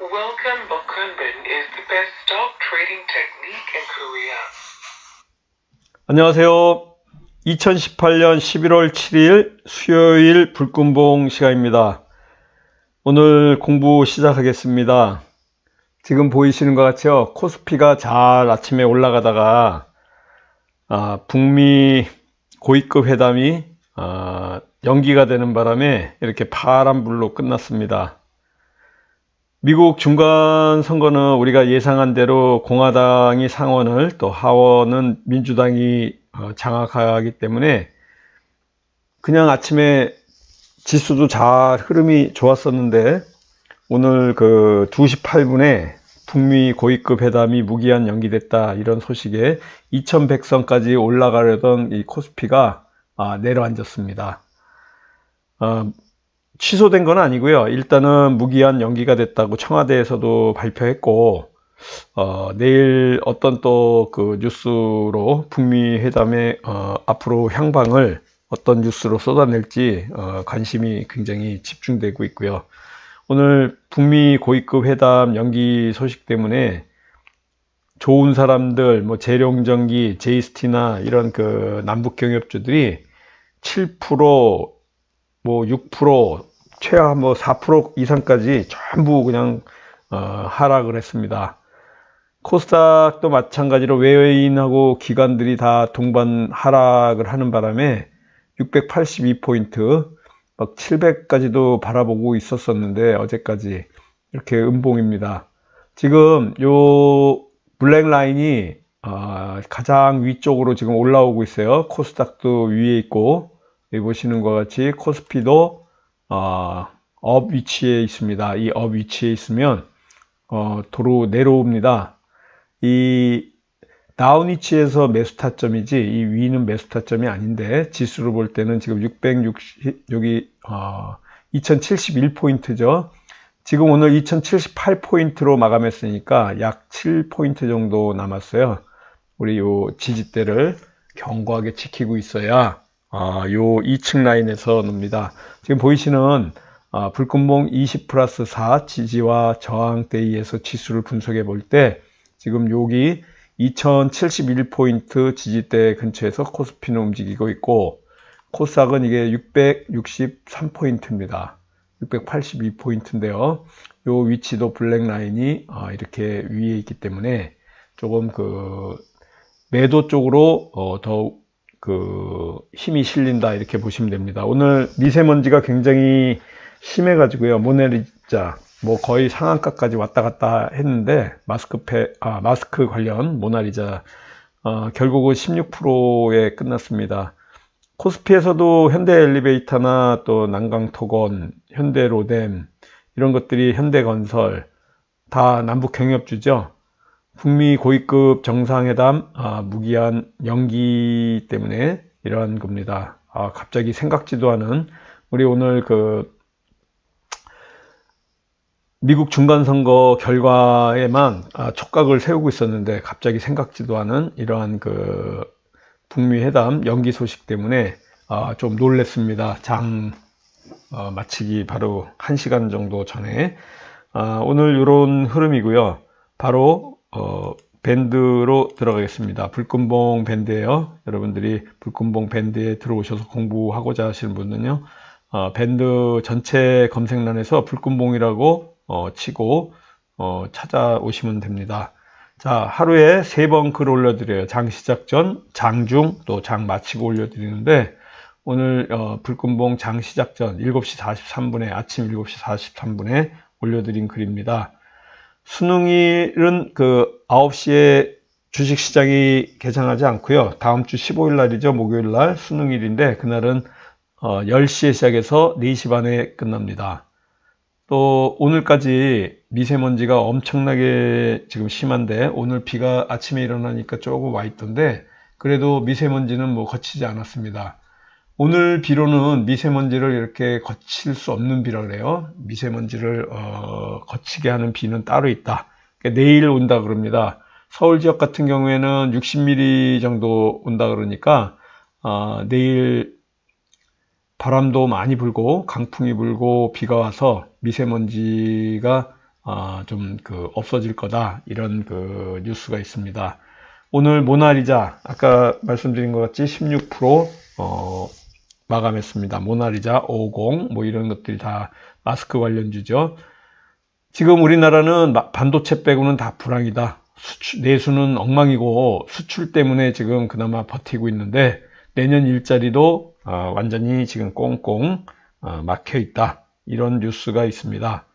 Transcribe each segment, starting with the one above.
Welcome Bokunbin is the best stock trading technique in Korea. 안녕하세요. 2018년 11월 7일 수요일 불금봉 시간입니다. 오늘 공부 시작하겠습니다. 지금 보이시는 것 같죠? 코스피가 잘 아침에 올라가다가 아, 북미 고위급 회담이 아, 연기가 되는 바람에 이렇게 파란불로 끝났습니다. 미국 중간 선거는 우리가 예상한 대로 공화당이 상원을 또 하원은 민주당이 어, 장악하기 때문에 그냥 아침에 지수도 잘 흐름이 좋았었는데 오늘 그 2시 8분에 북미 고위급 회담이 무기한 연기됐다 이런 소식에 2100선까지 올라가려던 이 코스피가 아, 내려앉았습니다. 어, 취소된 건 아니고요. 일단은 무기한 연기가 됐다고 청와대에서도 발표했고, 어, 내일 어떤 또 그 뉴스로 북미 회담의 어, 앞으로 향방을 어떤 뉴스로 쏟아낼지 어, 관심이 굉장히 집중되고 있고요. 오늘 북미 고위급 회담 연기 소식 때문에 좋은 사람들, 뭐 재룡전기, 제이스티나 이런 그 남북 경협주들이 7%, 뭐 6%, 최하 뭐 4% 이상까지 전부 그냥 어, 하락을 했습니다. 코스닥도 마찬가지로 외인하고 기관들이 다 동반 하락을 하는 바람에 682포인트, 막 700까지도 바라보고 있었었는데 어제까지 이렇게 음봉입니다. 지금 요 블랙 라인이 어, 가장 위쪽으로 지금 올라오고 있어요. 코스닥도 위에 있고 여기 보시는 것 같이 코스피도 어, 업 위치에 있습니다. 이 업 위치에 있으면 어, 도로 내려옵니다. 이 다운 위치에서 매수 타점이지 이 위는 매수 타점이 아닌데 지수로 볼 때는 지금 660 여기 어, 2071 포인트죠. 지금 오늘 2078 포인트로 마감했으니까 약 7 포인트 정도 남았어요. 우리 요 지지대를 견고하게 지키고 있어야 아, 요 2층 라인에서 놉니다. 지금 보이시는 아, 불금봉 20 플러스 4 지지와 저항대에서 지수를 분석해 볼 때 지금 여기 2071포인트 지지대 근처에서 코스피는 움직이고 있고 코스닥은 이게 663포인트입니다. 682포인트인데요. 요 위치도 블랙 라인이 아, 이렇게 위에 있기 때문에 조금 그 매도 쪽으로 어, 더욱 그 힘이 실린다 이렇게 보시면 됩니다. 오늘 미세먼지가 굉장히 심해 가지고요. 모네리자 뭐 거의 상한가까지 왔다 갔다 했는데 마스크페 아 마스크 관련 모나리자 어, 결국은 16%에 끝났습니다. 코스피에서도 현대 엘리베이터나 또 난강토건, 현대로뎀 이런 것들이 현대건설 다 남북 경협주죠. 북미 고위급 정상회담 아, 무기한 연기 때문에 이러한 겁니다. 아, 갑자기 생각지도 않은 우리 오늘 그 미국 중간선거 결과에만 아, 촉각을 세우고 있었는데 갑자기 생각지도 않은 이러한 그 북미 회담 연기 소식 때문에 아, 좀 놀랬습니다. 장 어, 마치기 바로 1시간 정도 전에 아, 오늘 이런 흐름이고요. 바로 어, 밴드로 들어가겠습니다. 불금봉 밴드예요. 여러분들이 불금봉 밴드에 들어오셔서 공부하고자 하시는 분은요. 어, 밴드 전체 검색란에서 불금봉이라고 어, 치고 어, 찾아오시면 됩니다. 자, 하루에 세 번 글 올려드려요. 장 시작 전, 장 중, 또 장 마치고 올려드리는데, 오늘, 어, 불금봉 장 시작 전 7시 43분에, 아침 7시 43분에 올려드린 글입니다. 수능일은 그 9시에 주식시장이 개장하지 않고요. 다음 주 15일 날이죠. 목요일 날 수능일인데, 그날은 어, 10시에 시작해서 4시 반에 끝납니다. 또 오늘까지 미세먼지가 엄청나게 지금 심한데 오늘 비가 아침에 일어나니까 조금 와 있던데 그래도 미세먼지는 뭐 거치지 않았습니다. 오늘 비로는 미세먼지를 이렇게 거칠 수 없는 비라 그래요. 미세먼지를 어, 거치게 하는 비는 따로 있다. 그러니까 내일 온다 그럽니다. 서울 지역 같은 경우에는 60mm 정도 온다 그러니까 어, 내일 바람도 많이 불고 강풍이 불고 비가 와서 미세먼지가 어, 좀그 없어질 거다 이런 그 뉴스가 있습니다. 오늘 모나리자 아까 말씀드린 것 같이 16% 어, 마감했습니다. 모나리자 50 뭐 이런 것들이 다 마스크 관련주죠. 지금 우리나라는 반도체 빼고는 다 불황이다. 수출, 내수는 엉망이고 수출 때문에 지금 그나마 버티고 있는데 내년 일자리도 어, 완전히 지금 꽁꽁 어, 막혀 있다. 이런 뉴스가 있습니다.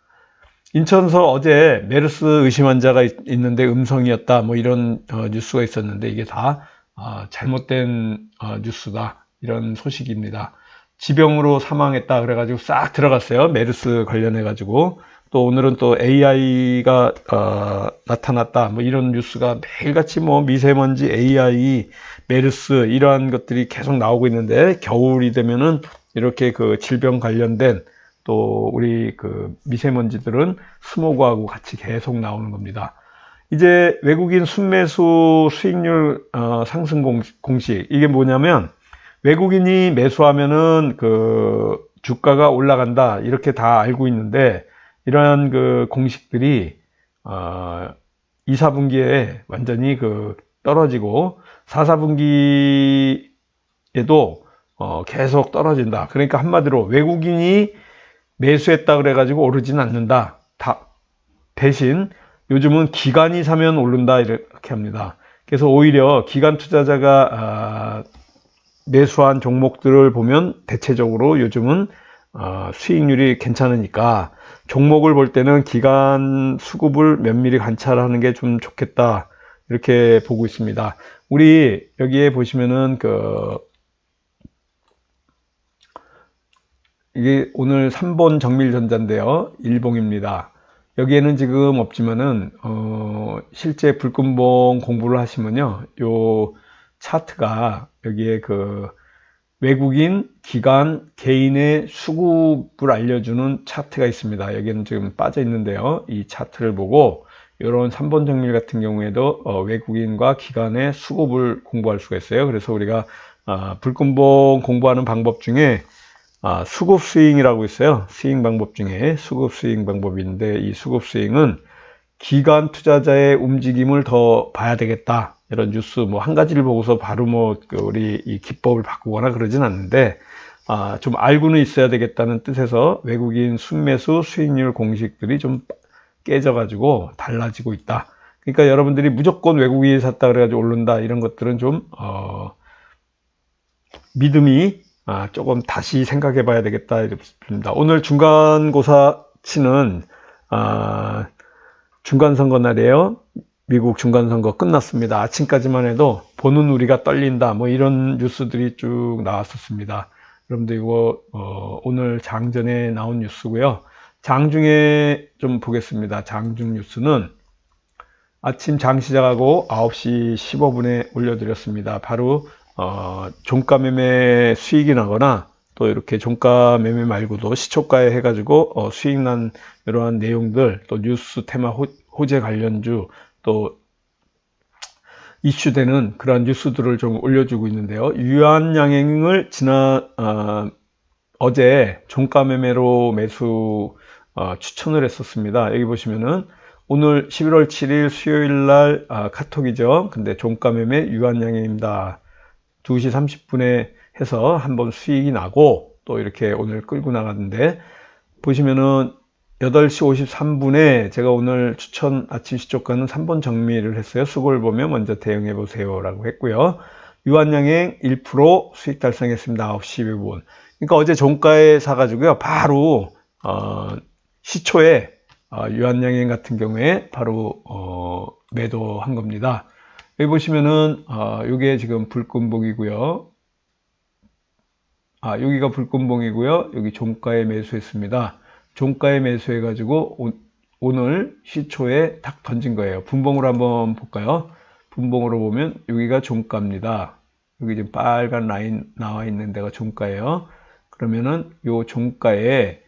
인천서 어제 메르스 의심 환자가 있, 는데 음성이었다. 뭐 이런 어, 뉴스가 있었는데 이게 다 어, 잘못된 어, 뉴스다. 이런 소식입니다. 지병으로 사망했다. 그래가지고 싹 들어갔어요. 메르스 관련해가지고. 또 오늘은 또 AI가 어, 나타났다. 뭐 이런 뉴스가 매일같이 뭐 미세먼지, AI, 메르스 이러한 것들이 계속 나오고 있는데 겨울이 되면은 이렇게 그 질병 관련된 또 우리 그 미세먼지들은 스모그하고 같이 계속 나오는 겁니다. 이제 외국인 순매수 수익률 어, 상승 공식 이게 뭐냐면 외국인이 매수하면은 그 주가가 올라간다 이렇게 다 알고 있는데 이러한 그 공식들이 어, 2, 4분기에 완전히 그 떨어지고 4, 4분기에도 어, 계속 떨어진다. 그러니까 한마디로 외국인이 매수했다 그래가지고 오르진 않는다. 다 대신 요즘은 기관이 사면 오른다 이렇게 합니다. 그래서 오히려 기관 투자자가 아, 매수한 종목들을 보면 대체적으로 요즘은 어, 수익률이 괜찮으니까 종목을 볼 때는 기간 수급을 면밀히 관찰하는 게 좀 좋겠다 이렇게 보고 있습니다. 우리 여기에 보시면은 그 이게 오늘 3번 정밀전자인데요. 일봉입니다. 여기에는 지금 없지만은 어, 실제 불금봉 공부를 하시면요. 요 차트가 여기에 그 외국인, 기관, 개인의 수급을 알려주는 차트가 있습니다. 여기는 지금 빠져 있는데요. 이 차트를 보고 이런 3번 정밀 같은 경우에도 어, 외국인과 기관의 수급을 공부할 수가 있어요. 그래서 우리가 어, 불금봉 공부하는 방법 중에 아, 수급 스윙이라고 있어요. 스윙 방법 중에 수급 스윙 방법인데 이 수급 스윙은 기관 투자자의 움직임을 더 봐야 되겠다. 이런 뉴스 뭐 한 가지를 보고서 바로 뭐그 우리 이 기법을 바꾸거나 그러진 않는데 아, 좀 알고는 있어야 되겠다는 뜻에서 외국인 순매수 수익률 공식들이 좀 깨져가지고 달라지고 있다. 그러니까 여러분들이 무조건 외국인이 샀다 그래가지고 오른다 이런 것들은 좀 어, 믿음이 아, 조금 다시 생각해 봐야 되겠다 이렇습니다. 오늘 중간고사 치는 아, 중간선거 날이에요. 미국 중간선거 끝났습니다. 아침까지만 해도 보는 우리가 떨린다 뭐 이런 뉴스들이 쭉 나왔었습니다. 여러분들 이거 어, 오늘 장전에 나온 뉴스고요. 장중에 좀 보겠습니다. 장중 뉴스는 아침 장 시작하고 9시 15분에 올려드렸습니다. 바로 어, 종가 매매 수익이 나거나 또 이렇게 종가 매매 말고도 시초가에 해가지고 어, 수익 난 이러한 내용들 또 뉴스 테마 호, 호재 관련주 또 이슈되는 그러한 뉴스들을 좀 올려주고 있는데요. 유한양행을 지난 어, 어제 종가 매매로 매수 어, 추천을 했었습니다. 여기 보시면은 오늘 11월 7일 수요일 날 아, 카톡이죠. 근데 종가 매매 유한양행입니다. 2시 30분에 해서 한번 수익이 나고 또 이렇게 오늘 끌고 나갔는데 보시면은 8시 53분에 제가 오늘 추천 아침 시초가는 3번 정리를 했어요. 수고를 보면 먼저 대응해 보세요 라고 했고요. 유한양행 1% 수익 달성했습니다. 9시 2분. 그러니까 어제 종가에 사가지고요. 바로 어, 시초에 어, 유한양행 같은 경우에 바로 어, 매도한 겁니다. 여기 보시면은 어, 이게 지금 불금봉이고요. 아 여기가 불금봉이고요. 여기 종가에 매수했습니다. 종가에 매수해 가지고 오, 늘 시초에 딱 던진 거예요. 분봉으로 한번 볼까요? 분봉으로 보면 여기가 종가입니다. 여기 지금 빨간 라인 나와 있는 데가 종가예요. 그러면은 요 종가에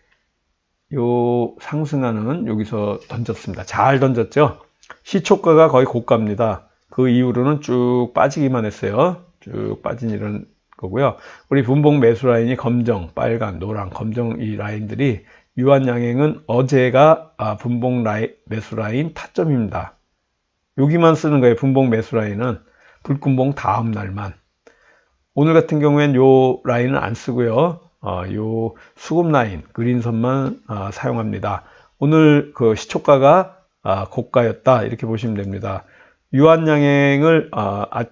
요 상승하는 여기서 던졌습니다. 잘 던졌죠? 시초가가 거의 고가입니다. 그 이후로는 쭉 빠지기만 했어요. 쭉 빠진 이런 거고요. 우리 분봉 매수 라인이 검정, 빨간, 노랑, 검정 이 라인들이 유한양행은 어제가 아, 분봉 라인, 매수 라인 타점입니다. 여기만 쓰는 거예요. 분봉 매수 라인은 불금봉 다음 날만. 오늘 같은 경우엔 요 라인은 안 쓰고요. 어, 요 수급 라인, 그린선만 어, 사용합니다. 오늘 그 시초가가 아, 고가였다 이렇게 보시면 됩니다. 유한양행을 아, 아,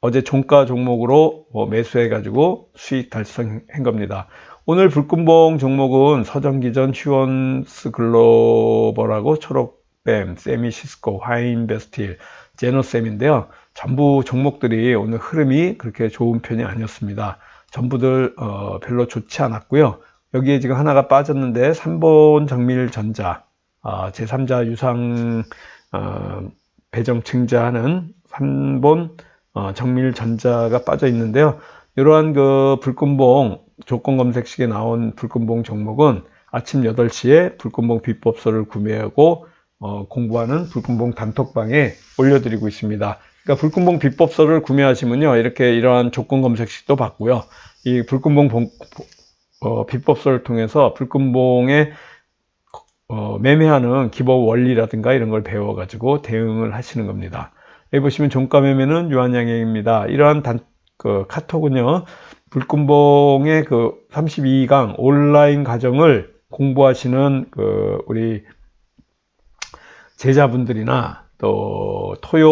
어제 종가 종목으로 뭐 매수해 가지고 수익 달성한 겁니다. 오늘 불금봉 종목은 서정기전, 휴원스 글로벌하고 초록뱀, 세미시스코, 화인베스틸, 제노셈인데요. 전부 종목들이 오늘 흐름이 그렇게 좋은 편이 아니었습니다. 전부들 어, 별로 좋지 않았고요. 여기에 지금 하나가 빠졌는데 3번 정밀전자, 어, 제3자 유상 어, 배정 증자하는 3번 어, 정밀전자가 빠져 있는데요. 이러한 그 불금봉 조건 검색식에 나온 불금봉 종목은 아침 8시에 불금봉 비법서를 구매하고 어, 공부하는 불금봉 단톡방에 올려드리고 있습니다. 그러니까 불금봉 비법서를 구매하시면요. 이렇게 이러한 조건 검색식도 받고요. 이 불금봉 봉, 어, 비법서를 통해서 불금봉에 어, 매매하는 기본 원리라든가 이런 걸 배워가지고 대응을 하시는 겁니다. 여기 보시면 종가 매매는 유한양행입니다. 이러한 단, 그 카톡은요, 불금봉의 그 32강 온라인 과정을 공부하시는 그 우리 제자분들이나 또 토요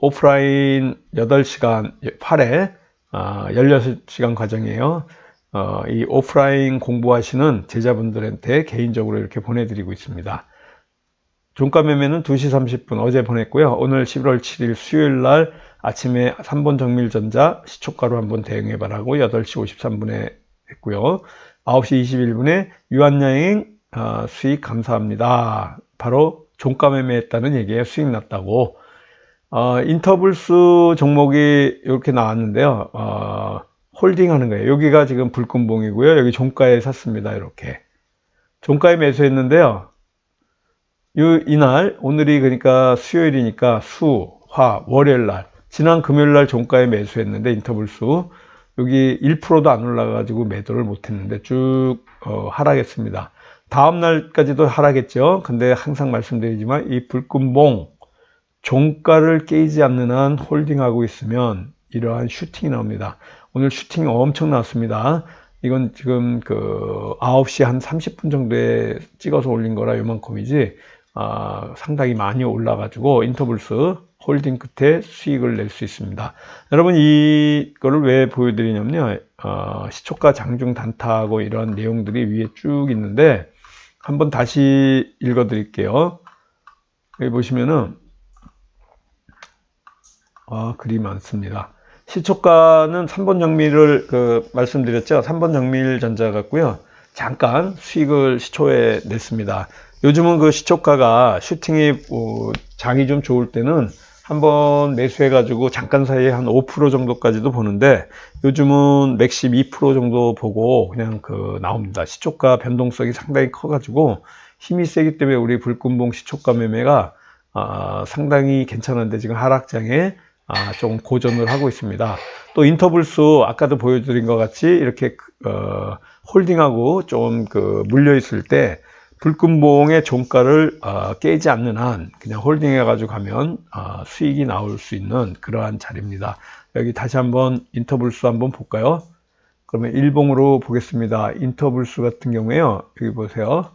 오프라인 8시간 8회 아, 16시간 과정이에요. 어, 이 오프라인 공부하시는 제자분들한테 개인적으로 이렇게 보내드리고 있습니다. 종가 매매는 2시 30분 어제 보냈고요. 오늘 11월 7일 수요일 날 아침에 3번 정밀전자 시초가로 한번 대응해 바라고 8시 53분에 했고요. 9시 21분에 유한여행 어, 수익 감사합니다. 바로 종가 매매했다는 얘기에 수익 났다고 어, 인터블스 종목이 이렇게 나왔는데요. 어, 홀딩 하는 거예요. 여기가 지금 불금봉이고요. 여기 종가에 샀습니다. 이렇게. 종가에 매수했는데요. 이, 이날, 오늘이 그러니까 수요일이니까 수, 화, 월요일 날. 지난 금요일 날 종가에 매수했는데 인터블수. 여기 1%도 안 올라가지고 매도를 못했는데 쭉 어, 하락했습니다. 다음 날까지도 하락했죠. 근데 항상 말씀드리지만 이 불금봉 종가를 깨지 않는 한 홀딩하고 있으면 이러한 슈팅이 나옵니다. 오늘 슈팅 엄청 나왔습니다. 이건 지금 그 9시 한 30분 정도에 찍어서 올린 거라 요만큼이지 아, 상당히 많이 올라가지고 인터블스 홀딩 끝에 수익을 낼 수 있습니다. 여러분 이거를 왜 보여드리냐면요. 어, 시초가 장중 단타하고 이런 내용들이 위에 쭉 있는데 한번 다시 읽어 드릴게요. 여기 보시면은 아, 글이 많습니다. 시초가는 3번 정밀을 그 말씀드렸죠. 3번 정밀 전자 같고요. 잠깐 수익을 시초에 냈습니다. 요즘은 그 시초가가 슈팅이 뭐 장이 좀 좋을 때는 한번 매수해 가지고 잠깐 사이에 한 5% 정도까지도 보는데 요즘은 맥심 2% 정도 보고 그냥 그 나옵니다. 시초가 변동성이 상당히 커 가지고 힘이 세기 때문에 우리 불금봉 시초가 매매가 아, 상당히 괜찮은데 지금 하락장에 아, 좀 고전을 하고 있습니다. 또 인터블수 아까도 보여드린 것 같이 이렇게 어, 홀딩하고 좀 그 물려 있을 때 불금봉의 종가를 어, 깨지 않는 한 그냥 홀딩해 가지고 가면 어, 수익이 나올 수 있는 그러한 자리입니다. 여기 다시 한번 인터블수 한번 볼까요? 그러면 일봉으로 보겠습니다. 인터블수 같은 경우에요. 여기 보세요.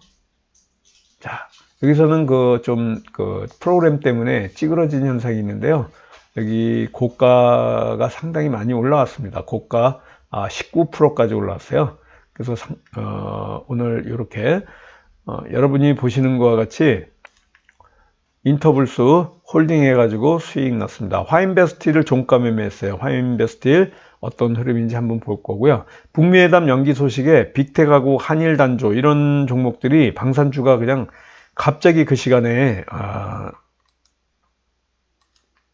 자, 여기서는 그 좀그 그 프로그램 때문에 찌그러진 현상이 있는데요. 여기 고가가 상당히 많이 올라왔습니다. 고가 19%까지 아, 올라왔어요. 그래서 어, 오늘 이렇게 어, 여러분이 보시는 것과 같이 인터블수 홀딩 해가지고 수익 났습니다. 화인베스틸을 종가 매매했어요. 화인베스틸 어떤 흐름인지 한번 볼 거고요. 북미회담 연기 소식에 빅텍하고 한일단조 이런 종목들이 방산주가 그냥 갑자기 그 시간에 아,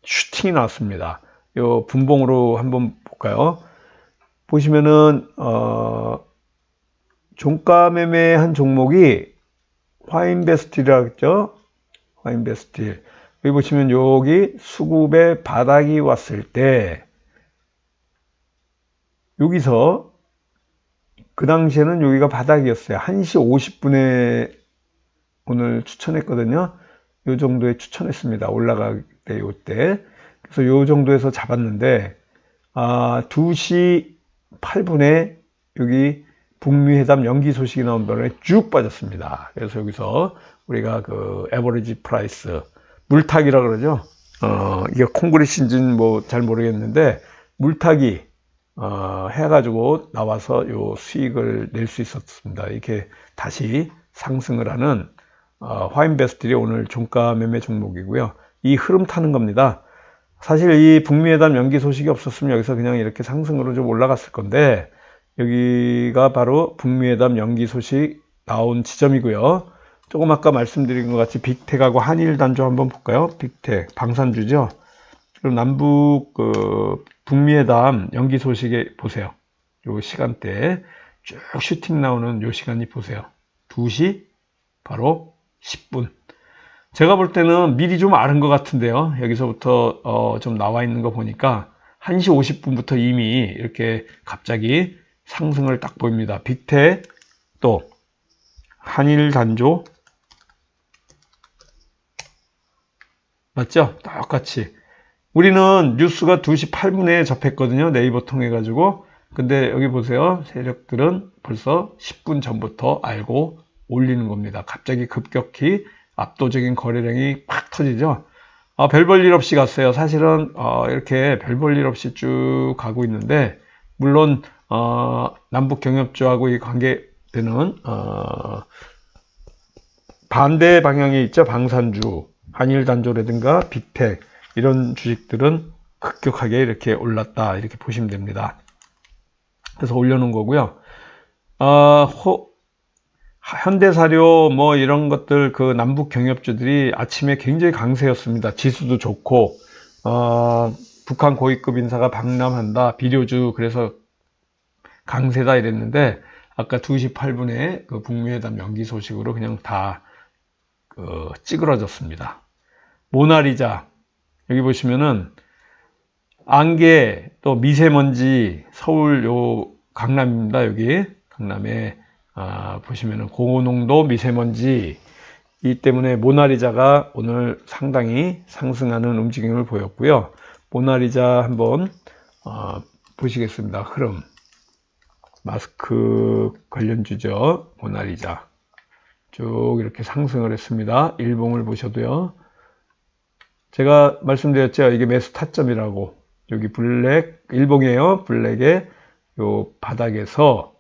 슈팅이 나왔습니다. 요 분봉으로 한번 볼까요? 보시면은 어, 종가 매매한 종목이 화인베스틸이라고 했죠. 화인베스틸. 여기 보시면 여기 수급의 바닥이 왔을 때 여기서 그 당시에는 여기가 바닥이었어요. 1시 50분에 오늘 추천했거든요. 요 정도에 추천했습니다. 올라갈 때, 요 때. 그래서 요 정도에서 잡았는데, 아, 2시 8분에 여기 북미 회담 연기 소식이 나온 바람에 쭉 빠졌습니다. 그래서 여기서 우리가 그 에버리지 프라이스 물타기라 그러죠. 어, 이게 콩그리신지는 뭐 잘 모르겠는데 물타기 어, 해가지고 나와서 요 수익을 낼 수 있었습니다. 이렇게 다시 상승을 하는 어, 화인베스트리 오늘 종가 매매 종목이고요. 이 흐름 타는 겁니다. 사실 이 북미회담 연기 소식이 없었으면 여기서 그냥 이렇게 상승으로 좀 올라갔을 건데 여기가 바로 북미회담 연기 소식 나온 지점이고요. 조금 아까 말씀드린 것 같이 빅텍하고 한일 단조 한번 볼까요? 빅텍 방산주죠. 그럼 남북 그 북미회담 연기 소식에 보세요. 요 시간대 쭉 슈팅 나오는 요 시간이 보세요. 2시 바로 10분. 제가 볼 때는 미리 좀 아는 것 같은데요. 여기서부터 어, 좀 나와 있는 거 보니까 1시 50분부터 이미 이렇게 갑자기 상승을 딱 보입니다. 빅텍 또 한일 단조 맞죠? 똑같이 우리는 뉴스가 2시 8분에 접했거든요. 네이버 통해 가지고 근데 여기 보세요. 세력들은 벌써 10분 전부터 알고 올리는 겁니다. 갑자기 급격히 압도적인 거래량이 팍 터지죠. 아, 별 볼 일 없이 갔어요. 사실은 어, 이렇게 별 볼 일 없이 쭉 가고 있는데 물론 어, 남북 경협주하고 이 관계되는 어, 반대 방향에 있죠. 방산주, 한일 단조라든가 빅텍 이런 주식들은 급격하게 이렇게 올랐다 이렇게 보시면 됩니다. 그래서 올려놓은 거고요. 어, 호, 현대사료 뭐 이런 것들 그 남북 경협주들이 아침에 굉장히 강세였습니다. 지수도 좋고 어, 북한 고위급 인사가 방남한다 비료주 그래서 강세다 이랬는데 아까 2시 8분에 그 북미회담 연기 소식으로 그냥 다그 찌그러졌습니다. 모나리자 여기 보시면은 안개 또 미세먼지 서울 요 강남입니다. 여기 강남에 아, 보시면은 고농도 미세먼지 이 때문에 모나리자가 오늘 상당히 상승하는 움직임을 보였고요. 모나리자 한번 어, 보시겠습니다. 흐름 마스크 관련 주죠. 모나리자 쭉 이렇게 상승을 했습니다. 일봉을 보셔도요. 제가 말씀드렸죠. 이게 매수 타점이라고. 여기 블랙, 일봉이에요. 블랙의 요 바닥에서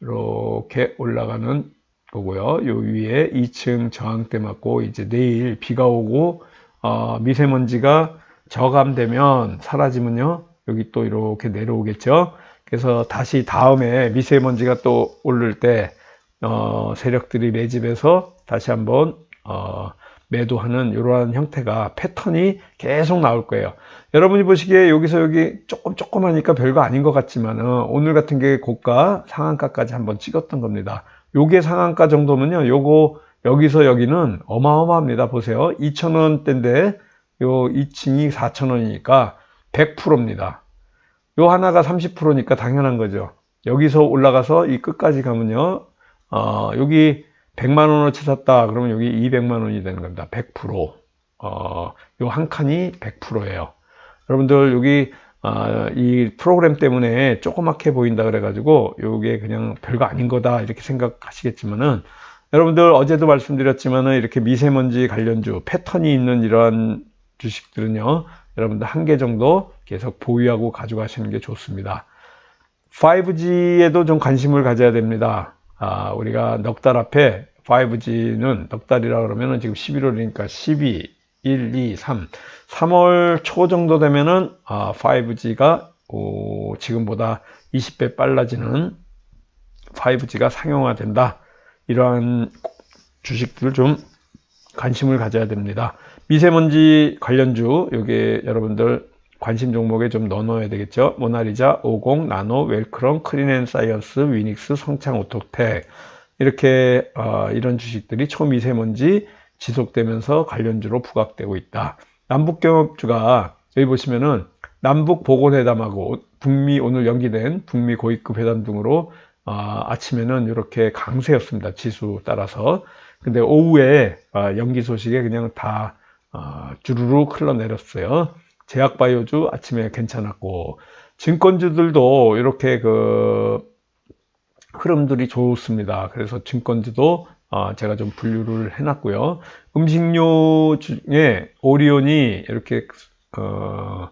이렇게 올라가는 거고요. 요 위에 2층 저항대 맞고 이제 내일 비가 오고 어, 미세먼지가 저감되면 사라지면요. 여기 또 이렇게 내려오겠죠. 그래서 다시 다음에 미세먼지가 또 오를 때 어, 세력들이 매집해서 다시 한번 어, 매도하는 이러한 형태가 패턴이 계속 나올 거예요. 여러분이 보시기에 여기서 여기 조금 조금 하니까 별거 아닌 것 같지만 오늘 같은 게 고가 상한가까지 한번 찍었던 겁니다. 요게 상한가 정도면요. 요거 여기서 여기는 어마어마합니다. 보세요. 2,000원대인데 요 2층이 4,000원이니까 100%입니다. 요 하나가 30%니까 당연한 거죠. 여기서 올라가서 이 끝까지 가면요. 어, 여기 100만 원어치 샀다. 그러면 여기 200만 원이 되는 겁니다. 100%. 어, 요 한 칸이 100%예요. 여러분들 여기 어, 이 프로그램 때문에 조그맣게 보인다 그래가지고 요게 그냥 별거 아닌 거다 이렇게 생각하시겠지만은 여러분들 어제도 말씀드렸지만은 이렇게 미세먼지 관련주 패턴이 있는 이러한 주식들은요 여러분들 한 개 정도 계속 보유하고 가져가시는 게 좋습니다 5G에도 좀 관심을 가져야 됩니다 아, 우리가 넉 달 앞에 5G는 넉 달이라 그러면은 지금 11월이니까 12, 1, 2, 3, 3월 초 정도 되면은 아, 5G가 오, 지금보다 20배 빨라지는 5G가 상용화된다. 이러한 주식들 좀 관심을 가져야 됩니다. 미세먼지 관련주, 여기 여러분들 관심 종목에 좀 넣어놓아야 되겠죠. 모나리자, 50, 나노, 웰크롬, 크린앤사이언스, 위닉스, 성창 오토텍 이렇게 어, 이런 주식들이 초미세먼지 지속되면서 관련주로 부각되고 있다. 남북경협주가 여기 보시면은 남북 보건회담하고 북미 오늘 연기된 북미 고위급 회담 등으로 아, 아침에는 이렇게 강세였습니다. 지수 따라서. 근데 오후에 아, 연기 소식에 그냥 다 아, 주르륵 흘러내렸어요. 제약바이오주 아침에 괜찮았고 증권주들도 이렇게 그 흐름들이 좋습니다. 그래서 증권주도 어, 제가 좀 분류를 해놨고요. 음식료 중에 오리온이 이렇게 어,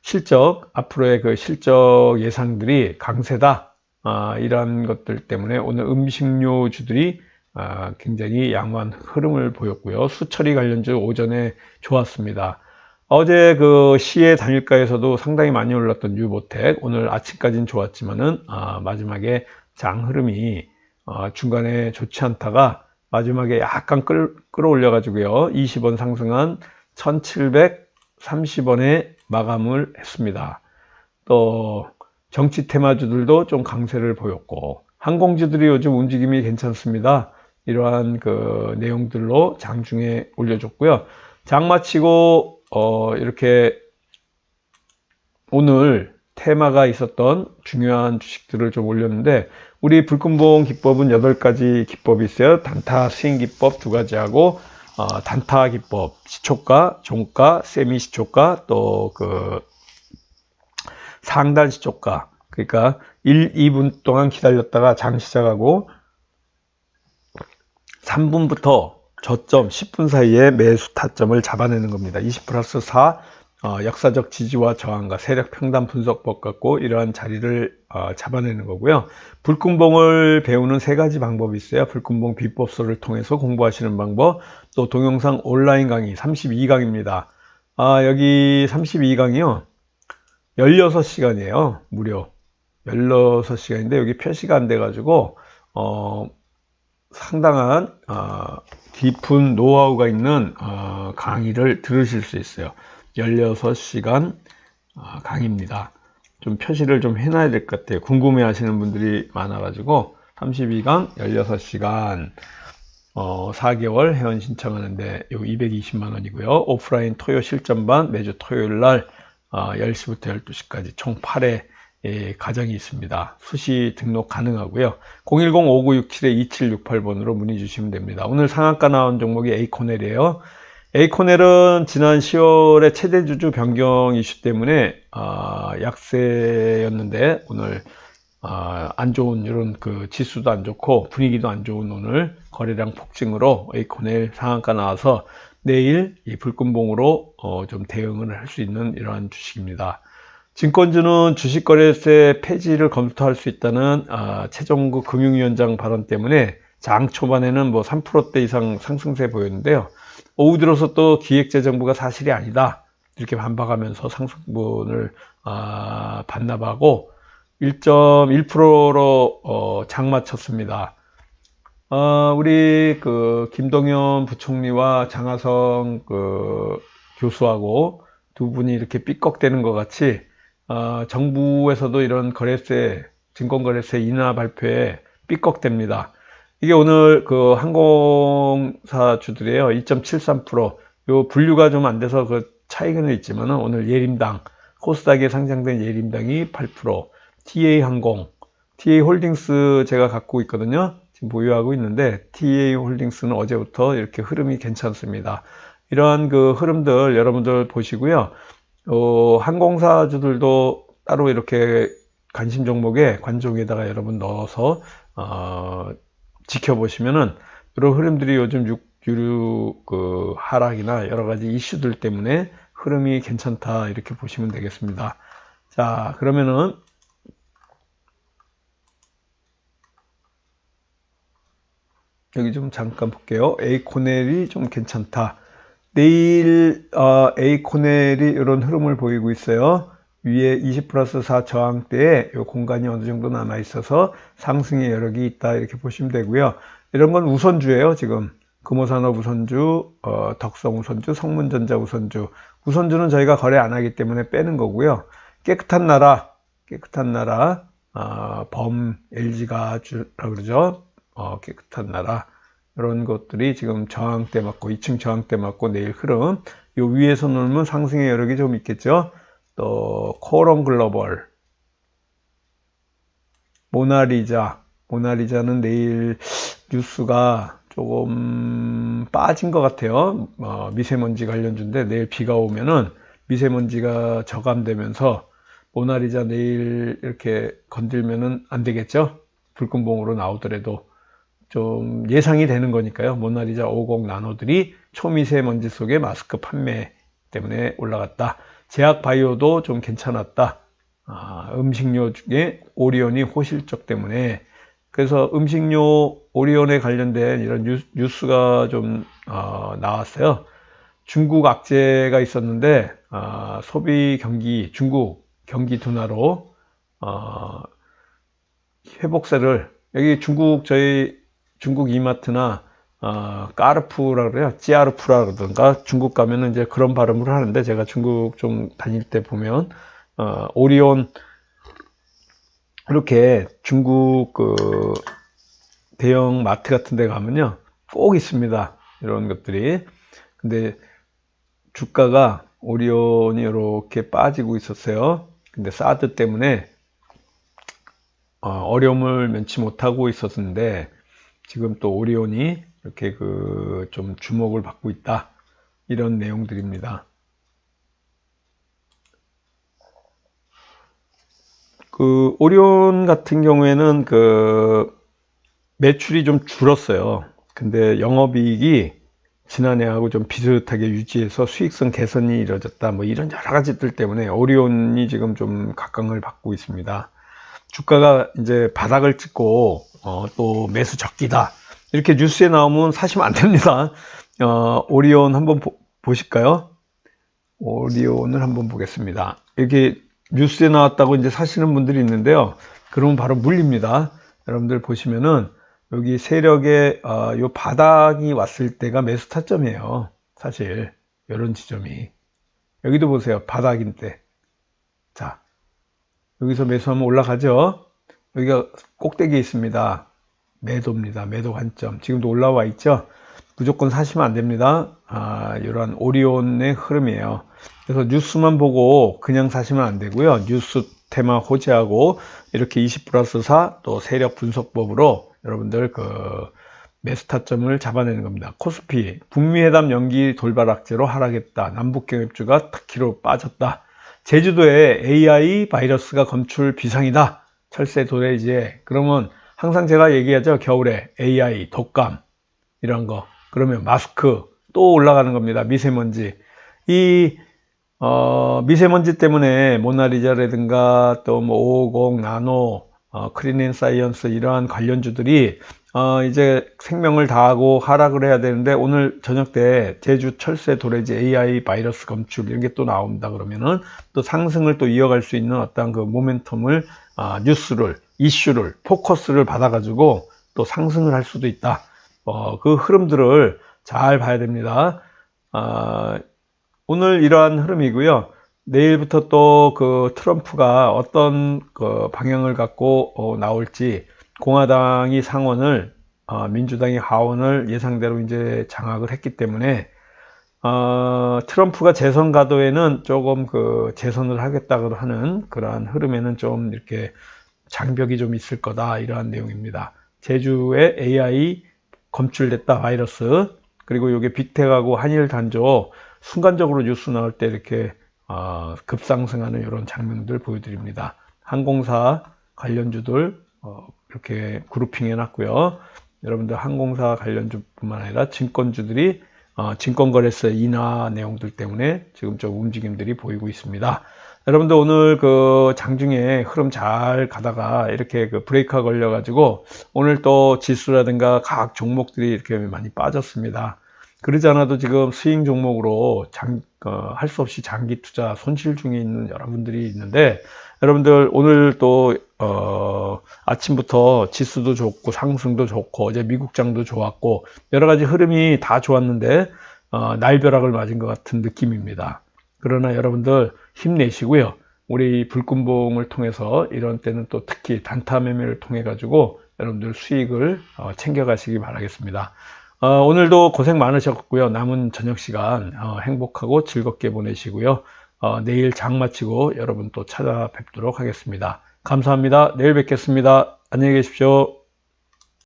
실적 앞으로의 그 실적 예상들이 강세다 아, 이런 것들 때문에 오늘 음식료 주들이 아, 굉장히 양호한 흐름을 보였고요. 수처리 관련주 오전에 좋았습니다. 어제 그 시의 단일가에서도 상당히 많이 올랐던 유보텍 오늘 아침까지는 좋았지만은 아, 마지막에 장 흐름이 어, 중간에 좋지 않다가 마지막에 약간 끌, 끌어올려 가지고요. 20원 상승한 1730원에 마감을 했습니다. 또 정치 테마주들도 좀 강세를 보였고 항공주들이 요즘 움직임이 괜찮습니다. 이러한 그 내용들로 장중에 올려줬고요. 장 마치고 어, 이렇게 오늘 테마가 있었던 중요한 주식들을 좀 올렸는데 우리 불금봉 기법은 8가지 기법이 있어요. 단타 스윙 기법 두 가지하고 어, 단타 기법, 시초가, 종가, 세미 시초가, 또 그 상단 시초가. 그러니까 1, 2분 동안 기다렸다가 장 시작하고 3분부터 저점 10분 사이에 매수 타점을 잡아내는 겁니다. 20 플러스 4 어, 역사적 지지와 저항과 세력 평단 분석법 갖고 이러한 자리를 어, 잡아내는 거고요. 불금봉을 배우는 세 가지 방법이 있어요. 불금봉 비법서를 통해서 공부하시는 방법, 또 동영상 온라인 강의 32강입니다. 아, 여기 32강이요. 16시간이에요. 무료. 16시간인데 여기 표시가 안 돼가지고, 어, 상당한, 어, 깊은 노하우가 있는, 어, 강의를 들으실 수 있어요. 16시간 아, 강의입니다. 좀 표시를 좀 해놔야 될 것 같아요. 궁금해 하시는 분들이 많아가지고 32강 16시간 어, 4개월 회원 신청하는데 요 220만 원이고요. 오프라인 토요 실전반 매주 토요일 날 어, 10시부터 12시까지 총 8회 예, 가정이 있습니다. 수시 등록 가능하고요. 010-5967-2768번으로 문의 주시면 됩니다. 오늘 상한가 나온 종목이 에이코넬이에요. 에이코넬은 지난 10월에 최대 주주 변경 이슈 때문에 어, 약세였는데 오늘 어, 안 좋은 이런 그 지수도 안 좋고 분위기도 안 좋은 오늘 거래량 폭증으로 에이코넬 상한가 나와서 내일 이 불금봉으로 어, 좀 대응을 할 수 있는 이러한 주식입니다. 증권주는 주식거래세 폐지를 검토할 수 있다는 어, 최종구 금융위원장 발언 때문에 장 초반에는 뭐 3%대 이상 상승세 보였는데요. 오후 들어서 또 기획재정부가 사실이 아니다. 이렇게 반박하면서 상승분을 아, 반납하고 1.1%로 어, 장 마쳤습니다. 어, 우리 그 김동연 부총리와 장하성 그 교수하고 두 분이 이렇게 삐걱대는 것 같이 어, 정부에서도 이런 거래세, 증권거래세 인하 발표에 삐걱댑니다. 이게 오늘 그 항공사 주들이에요. 2.73%요 분류가 좀 안 돼서 그 차이는 있지만 오늘 예림당 코스닥에 상장된 예림당이 8% TA 항공 TA 홀딩스 제가 갖고 있거든요. 지금 보유하고 있는데 TA 홀딩스는 어제부터 이렇게 흐름이 괜찮습니다. 이러한 그 흐름들 여러분들 보시고요. 어, 항공사주들도 따로 이렇게 관심 종목에 관종에다가 여러분 넣어서 어, 지켜보시면은 이런 흐름들이 요즘 육유류 그 하락이나 여러 가지 이슈들 때문에 흐름이 괜찮다 이렇게 보시면 되겠습니다. 자 그러면은 여기 좀 잠깐 볼게요. 에이코넬이 좀 괜찮다. 내일 어, 에이코넬이 이런 흐름을 보이고 있어요. 위에 20 플러스 4 저항대에 이 공간이 어느 정도 남아 있어서 상승의 여력이 있다 이렇게 보시면 되고요. 이런 건 우선주예요. 지금 금호산업 우선주, 어, 덕성 우선주, 성문전자 우선주. 우선주는 저희가 거래 안 하기 때문에 빼는 거고요. 깨끗한 나라, 깨끗한 나라, 어, 범 LG가 주라 그러죠. 어, 깨끗한 나라. 이런 것들이 지금 저항대 맞고 2층 저항대 맞고 내일 흐름. 요 위에서 놀면 상승의 여력이 좀 있겠죠. 또 코럼 글로벌 모나리자, 모나리자는 내일 뉴스가 조금 빠진 것 같아요. 어, 미세먼지 관련주인데 내일 비가 오면은 미세먼지가 저감되면서 모나리자 내일 이렇게 건들면은 안 되겠죠? 불금봉으로 나오더라도 좀 예상이 되는 거니까요. 모나리자 50 나노들이 초미세먼지 속에 마스크 판매 때문에 올라갔다. 제약 바이오도 좀 괜찮았다. 아, 음식료 중에 오리온이 호실적 때문에 그래서 음식료 오리온에 관련된 이런 뉴스, 가좀 어, 나왔어요. 중국 악재가 있었는데 어, 소비 경기 중국 경기 둔화로 어, 회복세를 여기 중국 저희 중국 이마트나 어, 까르푸라 그래요. 찌아르푸라 그러던가 중국 가면은 이제 그런 발음을 하는데 제가 중국 좀 다닐 때 보면 어, 오리온 이렇게 중국 그 대형 마트 같은 데 가면요 꼭 있습니다. 이런 것들이. 근데 주가가 오리온이 이렇게 빠지고 있었어요. 근데 사드 때문에 어, 어려움을 면치 못하고 있었는데 지금 또 오리온이 이렇게 그 좀 주목을 받고 있다 이런 내용들입니다. 그 오리온 같은 경우에는 그 매출이 좀 줄었어요. 근데 영업이익이 지난해하고 좀 비슷하게 유지해서 수익성 개선이 이루어졌다. 뭐 이런 여러 가지들 때문에 오리온이 지금 좀 각광을 받고 있습니다. 주가가 이제 바닥을 찍고 어, 또 매수 적기다. 이렇게 뉴스에 나오면 사시면 안 됩니다. 어, 오리온 한번 보, 보실까요? 오리온을 한번 보겠습니다. 이렇게 뉴스에 나왔다고 이제 사시는 분들이 있는데요. 그러면 바로 물립니다. 여러분들 보시면은 여기 세력의 어, 요 바닥이 왔을 때가 매수 타점이에요. 사실 이런 지점이 여기도 보세요. 바닥인 때. 자 여기서 매수하면 올라가죠. 여기가 꼭대기에 있습니다. 매도입니다. 매도 관점. 지금도 올라와 있죠. 무조건 사시면 안 됩니다. 아, 이러한 오리온의 흐름이에요. 그래서 뉴스만 보고 그냥 사시면 안 되고요. 뉴스 테마 호재하고 이렇게 20 플러스 4 또 세력 분석법으로 여러분들 그 매수 타점을 잡아내는 겁니다. 코스피 북미 회담 연기 돌발 악재로 하락했다. 남북 경협주가 특히로 빠졌다. 제주도에 AI 바이러스가 검출 비상이다. 철새 도래지에 그러면 항상 제가 얘기하죠. 겨울에 AI 독감 이런 거 그러면 마스크 또 올라가는 겁니다. 미세먼지 이 어, 미세먼지 때문에 모나리자라든가 또 뭐 550 나노 어, 크리넨 사이언스 이러한 관련주들이 어, 이제 생명을 다하고 하락을 해야 되는데 오늘 저녁 때 제주 철새 도래지 AI 바이러스 검출 이런 게 또 나온다 그러면은 또 상승을 또 이어갈 수 있는 어떤 그 모멘텀을 어, 뉴스를 이슈를 포커스를 받아 가지고 또 상승을 할 수도 있다. 어, 그 흐름들을 잘 봐야 됩니다. 어, 오늘 이러한 흐름이고요. 내일부터 또 그 트럼프가 어떤 그 방향을 갖고 어, 나올지 공화당이 상원을 어, 민주당이 하원을 예상대로 이제 장악을 했기 때문에 어, 트럼프가 재선 가도에는 조금 그 재선을 하겠다고 하는 그러한 흐름에는 좀 이렇게 장벽이 좀 있을 거다 이러한 내용입니다. 제주에 AI 검출됐다 바이러스 그리고 이게 빅텍하고 한일 단조 순간적으로 뉴스 나올 때 이렇게 어, 급상승하는 이런 장면들 보여드립니다. 항공사 관련주들 어, 이렇게 그룹핑 해놨고요. 여러분들 항공사 관련주뿐만 아니라 증권주들이 어, 증권거래세 인하 내용들 때문에 지금 좀 움직임들이 보이고 있습니다. 여러분들 오늘 그 장중에 흐름 잘 가다가 이렇게 그 브레이크가 걸려가지고 오늘 또 지수라든가 각 종목들이 이렇게 많이 빠졌습니다. 그러지 않아도 지금 스윙 종목으로 어, 할 수 없이 장기 투자 손실 중에 있는 여러분들이 있는데 여러분들 오늘 또 어, 아침부터 지수도 좋고 상승도 좋고 어제 미국장도 좋았고 여러 가지 흐름이 다 좋았는데 어, 날벼락을 맞은 것 같은 느낌입니다. 그러나 여러분들 힘내시고요. 우리 불금봉을 통해서 이런 때는 또 특히 단타 매매를 통해 가지고 여러분들 수익을 어, 챙겨 가시기 바라겠습니다. 어, 오늘도 고생 많으셨고요. 남은 저녁 시간 어, 행복하고 즐겁게 보내시고요. 어, 내일 장 마치고 여러분 또 찾아뵙도록 하겠습니다. 감사합니다. 내일 뵙겠습니다. 안녕히 계십시오.